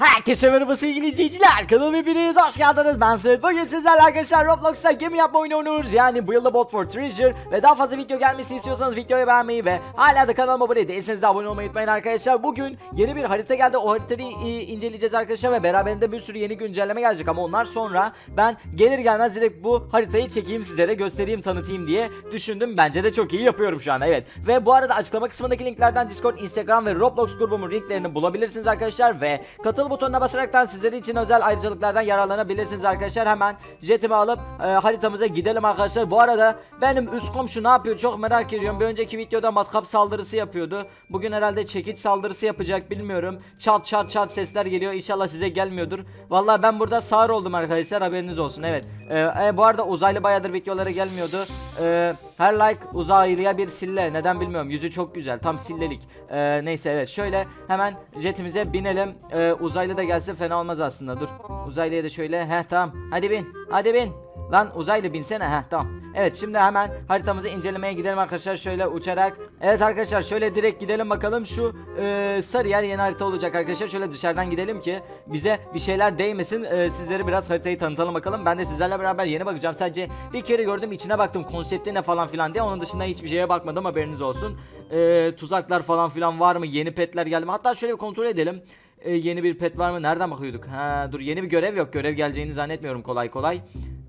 Herkese merhaba sevgili izleyiciler. Kanalıma hepiniz hoş geldiniz. Ben Svet. Bugün sizlerle arkadaşlar Roblox'ta gemi yapma oyunu oynuyoruz. Yani Build a Boat for Treasure. Ve daha fazla video gelmesini istiyorsanız videoyu beğenmeyi ve hala da kanalıma abone değilseniz de abone olmayı unutmayın arkadaşlar. Bugün yeni bir harita geldi. O haritayı e, inceleyeceğiz arkadaşlar ve beraberinde bir sürü yeni güncelleme gelecek ama onlar sonra ben gelir gelmez direkt bu haritayı çekeyim sizlere göstereyim tanıtayım diye düşündüm. Bence de çok iyi yapıyorum şu an evet. Ve bu arada açıklama kısmındaki linklerden Discord, Instagram ve Roblox grubumun linklerini bulabilirsiniz arkadaşlar ve katıl butonuna basaraktan sizler için özel ayrıcalıklardan yararlanabilirsiniz arkadaşlar. Hemen jetimi alıp e, haritamıza gidelim arkadaşlar. Bu arada benim üst komşu ne yapıyor çok merak ediyorum. Bir önceki videoda matkap saldırısı yapıyordu. Bugün herhalde çekiç saldırısı yapacak bilmiyorum. Çat çat çat sesler geliyor. İnşallah size gelmiyordur. Vallahi ben burada sağır oldum arkadaşlar haberiniz olsun. Evet. E, e, bu arada uzaylı bayağıdır videolara gelmiyordu. E, her like uzaylıya bir sille. Neden bilmiyorum. Yüzü çok güzel. Tam sillelik. E, neyse evet. Şöyle hemen jetimize binelim. E, uzaylı da gelse fena olmaz aslında. Dur. Uzaylıya da şöyle. Heh tamam. Hadi bin. Hadi bin. Lan uzaylı binsene. Heh tamam. Evet şimdi hemen haritamızı incelemeye gidelim arkadaşlar. Şöyle uçarak. Evet arkadaşlar şöyle direkt gidelim bakalım. Şu e, sarı yer yeni harita olacak arkadaşlar. Şöyle dışarıdan gidelim ki bize bir şeyler değmesin. E, sizlere biraz haritayı tanıtalım bakalım. Ben de sizlerle beraber yeni bakacağım. Sadece bir kere gördüm içine baktım konsepti ne falan filan diye. Onun dışında hiçbir şeye bakmadım haberiniz olsun. E, tuzaklar falan filan var mı? Yeni petler geldi mi? Hatta şöyle bir kontrol edelim. E, yeni bir pet var mı? Nereden bakıyorduk? Ha dur yeni bir görev yok. Görev geleceğini zannetmiyorum kolay kolay.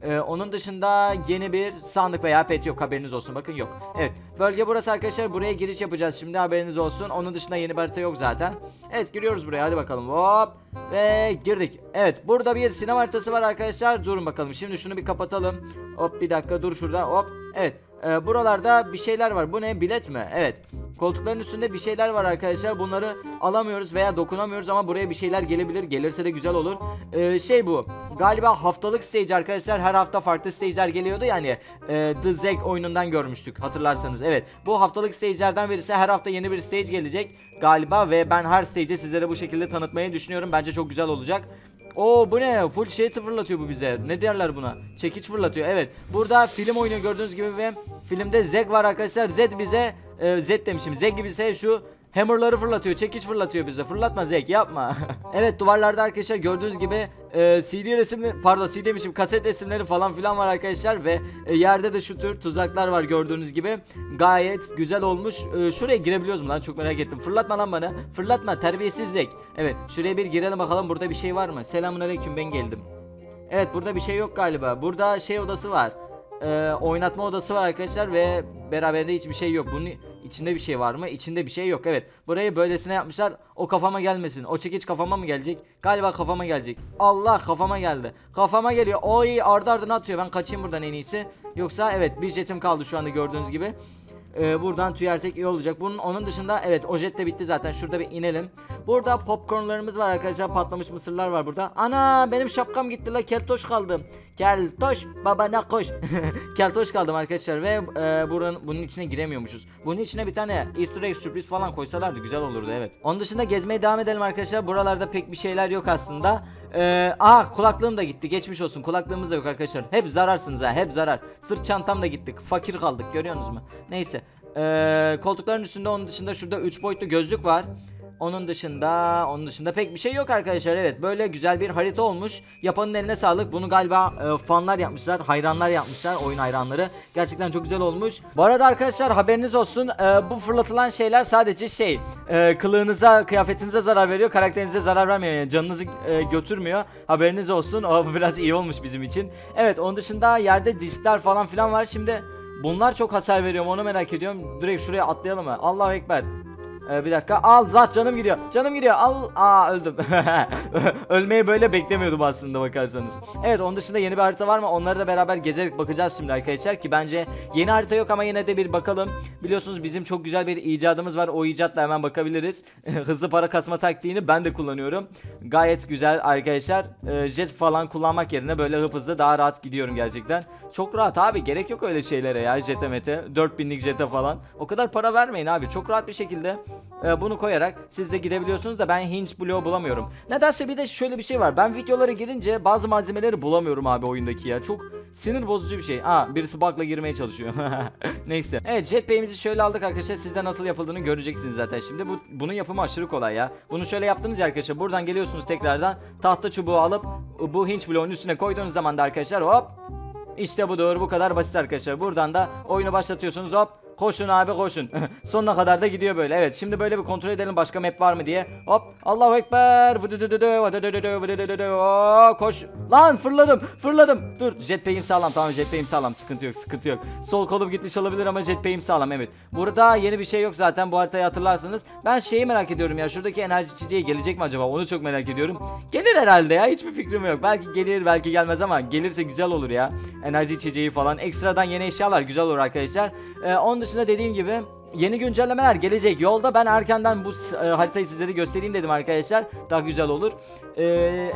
Ee, onun dışında yeni bir sandık veya pet yok haberiniz olsun bakın yok. Evet bölge burası arkadaşlar buraya giriş yapacağız şimdi haberiniz olsun. Onun dışında yeni bir harita yok zaten. Evet giriyoruz buraya hadi bakalım hop ve girdik. Evet burada bir sinema haritası var arkadaşlar durun bakalım şimdi şunu bir kapatalım. Hop bir dakika dur şurada hop evet ee, buralarda bir şeyler var bu ne bilet mi? Evet. Koltukların üstünde bir şeyler var arkadaşlar. Bunları alamıyoruz veya dokunamıyoruz ama buraya bir şeyler gelebilir. Gelirse de güzel olur. Ee, şey bu. Galiba haftalık stage arkadaşlar. Her hafta farklı stage'ler geliyordu yani. E, The Zeg oyunundan görmüştük hatırlarsanız. Evet. Bu haftalık stage'lerden birisi. Her hafta yeni bir stage gelecek galiba ve ben her stage'i sizlere bu şekilde tanıtmayı düşünüyorum. Bence çok güzel olacak. Oo bu ne? Full şey fırlatıyor bu bize. Ne derler buna? Çekiç fırlatıyor. Evet. Burada film oynuyor gördüğünüz gibi ve filmde Zeg var arkadaşlar. Zed bize e, Zed demişim. Zeg bize şu Hammer'ları fırlatıyor, çekiç fırlatıyor bize. Fırlatma Zek yapma. evet duvarlarda arkadaşlar gördüğünüz gibi e, CD resimleri pardon CD demişim kaset resimleri falan filan var arkadaşlar ve e, yerde de şu tür tuzaklar var gördüğünüz gibi. Gayet güzel olmuş. E, şuraya girebiliyoruz mu lan çok merak ettim. Fırlatma lan bana. Fırlatma terbiyesiz Zek. Evet şuraya bir girelim bakalım burada bir şey var mı? Selamun aleyküm ben geldim. Evet burada bir şey yok galiba. Burada şey odası var. Ee, oynatma odası var arkadaşlar ve beraberinde hiçbir şey yok. Bunun içinde bir şey var mı? İçinde bir şey yok. Evet. Burayı böylesine yapmışlar. O kafama gelmesin. O çekiç kafama mı gelecek? Galiba kafama gelecek. Allah kafama geldi. Kafama geliyor. Oy ardı ardına atıyor. Ben kaçayım buradan en iyisi. Yoksa evet bir jetim kaldı şu anda gördüğünüz gibi. Ee, buradan tüyersek iyi olacak. Bunun onun dışında evet o jet de bitti zaten. Şurada bir inelim. Burada popcornlarımız var arkadaşlar. Patlamış mısırlar var burada. Ana benim şapkam gitti la keltoş kaldım. Keltoş babana koş. keltoş kaldım arkadaşlar ve e, buranın bunun içine giremiyormuşuz. Bunun içine bir tane Easter egg sürpriz falan koysalardı güzel olurdu evet. Onun dışında gezmeye devam edelim arkadaşlar. Buralarda pek bir şeyler yok aslında. Ee, aha kulaklığım da gitti. Geçmiş olsun. Kulaklığımız da yok arkadaşlar. Hep zararsınız ha. Hep zarar. Sırt çantam da gittik. Fakir kaldık. Görüyorsunuz mu? Neyse. Ee, koltukların üstünde onun dışında şurada 3 boyutlu gözlük var. Onun dışında onun dışında pek bir şey yok arkadaşlar. Evet böyle güzel bir harita olmuş. Yapanın eline sağlık. Bunu galiba e, fanlar yapmışlar, hayranlar yapmışlar, oyun hayranları. Gerçekten çok güzel olmuş. Bu arada arkadaşlar haberiniz olsun. e, bu fırlatılan şeyler sadece şey, e, kılığınıza, kıyafetinize zarar veriyor, karakterinize zarar vermiyor. Yani canınızı e, götürmüyor. Haberiniz olsun. O biraz iyi olmuş bizim için. Evet onun dışında yerde diskler falan filan var. Şimdi bunlar çok hasar veriyor onu merak ediyorum. Direkt şuraya atlayalım mı? Allahu ekber. Ee, bir dakika. Al lan canım gidiyor. Canım gidiyor. Al. Aa öldüm. Ölmeyi böyle beklemiyordum aslında bakarsanız. Evet onun dışında yeni bir harita var mı? Onları da beraber gezerek bakacağız şimdi arkadaşlar ki bence yeni harita yok ama yine de bir bakalım. Biliyorsunuz bizim çok güzel bir icadımız var. O icatla hemen bakabiliriz. Hızlı para kasma taktiğini ben de kullanıyorum. Gayet güzel arkadaşlar. Ee, jet falan kullanmak yerine böyle hıp hızlı daha rahat gidiyorum gerçekten. Çok rahat abi. Gerek yok öyle şeylere ya. Jete mete. 4000'lik jete falan. O kadar para vermeyin abi. Çok rahat bir şekilde e, bunu koyarak siz de gidebiliyorsunuz da ben hinge bloğu bulamıyorum. Nedense bir de şöyle bir şey var. Ben videolara girince bazı malzemeleri bulamıyorum abi oyundaki ya. Çok sinir bozucu bir şey. Aa birisi bug'la girmeye çalışıyor. Neyse. Evet jetpack'imizi şöyle aldık arkadaşlar. Sizde nasıl yapıldığını göreceksiniz zaten şimdi. Bu bunun yapımı aşırı kolay ya. Bunu şöyle yaptınız ya arkadaşlar. Buradan geliyorsunuz tekrardan. Tahta çubuğu alıp bu hinge bloğun üstüne koyduğunuz zaman da arkadaşlar hop işte budur bu kadar basit arkadaşlar. Buradan da oyunu başlatıyorsunuz hop. Koşun abi koşun. Sonuna kadar da gidiyor böyle. Evet şimdi böyle bir kontrol edelim başka map var mı diye. Hop Allahu Ekber. Koş. Lan fırladım fırladım. Dur jetpack'im sağlam tamam jetpack'im sağlam sıkıntı yok sıkıntı yok. Sol kolum gitmiş olabilir ama jetpack'im sağlam evet. Burada yeni bir şey yok zaten bu haritayı hatırlarsınız. Ben şeyi merak ediyorum ya şuradaki enerji içeceği gelecek mi acaba onu çok merak ediyorum. Gelir herhalde ya hiçbir fikrim yok. Belki gelir belki gelmez ama gelirse güzel olur ya. Enerji içeceği falan ekstradan yeni eşyalar güzel olur arkadaşlar. Ee, onun dışında dediğim gibi Yeni güncellemeler gelecek yolda. Ben erkenden bu e, haritayı sizlere göstereyim dedim arkadaşlar. Daha güzel olur. Ee,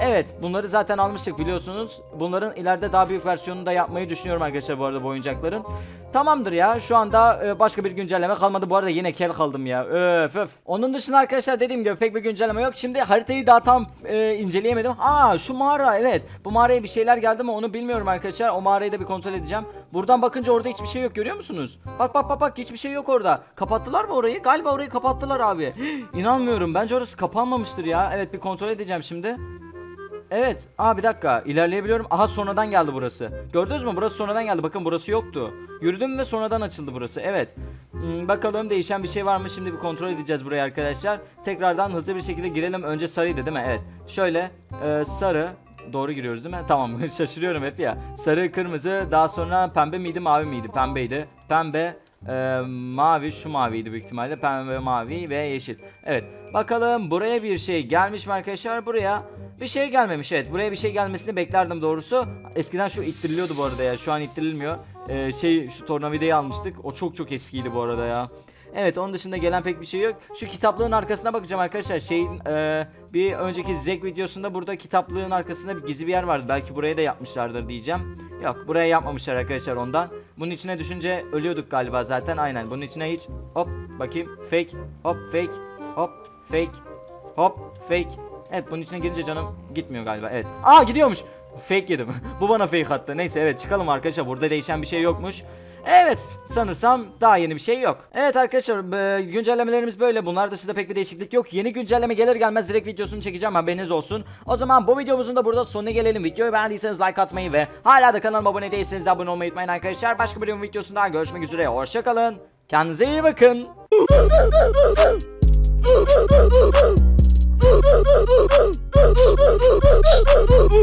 evet bunları zaten almıştık biliyorsunuz. Bunların ileride daha büyük versiyonunu da yapmayı düşünüyorum arkadaşlar bu arada bu oyuncakların. Tamamdır ya şu anda e, başka bir güncelleme kalmadı. Bu arada yine kel kaldım ya. Öf öf. Onun dışında arkadaşlar dediğim gibi pek bir güncelleme yok. Şimdi haritayı daha tam e, inceleyemedim. Aa şu mağara evet. Bu mağaraya bir şeyler geldi mi onu bilmiyorum arkadaşlar. O mağarayı da bir kontrol edeceğim. Buradan bakınca orada hiçbir şey yok görüyor musunuz? Bak bak bak bak hiçbir şey yok orada. Kapattılar mı orayı? Galiba orayı kapattılar abi. İnanmıyorum. Bence orası kapanmamıştır ya. Evet bir kontrol edeceğim şimdi. Evet. Aa bir dakika. İlerleyebiliyorum. Aha sonradan geldi burası. Gördünüz mü? Burası sonradan geldi. Bakın burası yoktu. Yürüdüm ve sonradan açıldı burası. Evet. Hmm, bakalım değişen bir şey var mı? Şimdi bir kontrol edeceğiz burayı arkadaşlar. Tekrardan hızlı bir şekilde girelim. Önce sarıydı değil mi? Evet. Şöyle e, sarı. Doğru giriyoruz değil mi? Tamam şaşırıyorum hep ya. Sarı, kırmızı, daha sonra pembe miydi, mavi miydi? Pembeydi. Pembe, e, mavi, şu maviydi büyük ihtimalle. Pembe, mavi ve yeşil. Evet. Bakalım buraya bir şey gelmiş mi arkadaşlar? Buraya bir şey gelmemiş. Evet. Buraya bir şey gelmesini beklerdim doğrusu. Eskiden şu ittiriliyordu bu arada ya. Şu an ittirilmiyor. E, şey şu tornavidayı almıştık. O çok çok eskiydi bu arada ya. Evet onun dışında gelen pek bir şey yok. Şu kitaplığın arkasına bakacağım arkadaşlar. Şeyin e, bir önceki Zek videosunda burada kitaplığın arkasında bir gizli bir yer vardı. Belki buraya da yapmışlardır diyeceğim. Yok buraya yapmamışlar arkadaşlar ondan. Bunun içine düşünce ölüyorduk galiba zaten. Aynen bunun içine hiç hop bakayım fake hop fake hop fake hop fake. Evet bunun içine girince canım gitmiyor galiba. Evet. Aa gidiyormuş. Fake yedim. Bu bana fake attı. Neyse evet çıkalım arkadaşlar. Burada değişen bir şey yokmuş. Evet sanırsam daha yeni bir şey yok. Evet arkadaşlar e, güncellemelerimiz böyle. Bunlar dışında pek bir değişiklik yok. Yeni güncelleme gelir gelmez direkt videosunu çekeceğim haberiniz olsun. O zaman bu videomuzun da burada sonuna gelelim. Videoyu beğendiyseniz like atmayı ve hala da kanalıma abone değilseniz de abone olmayı unutmayın arkadaşlar. Başka bir videosunda görüşmek üzere. Hoşçakalın. Kendinize iyi bakın.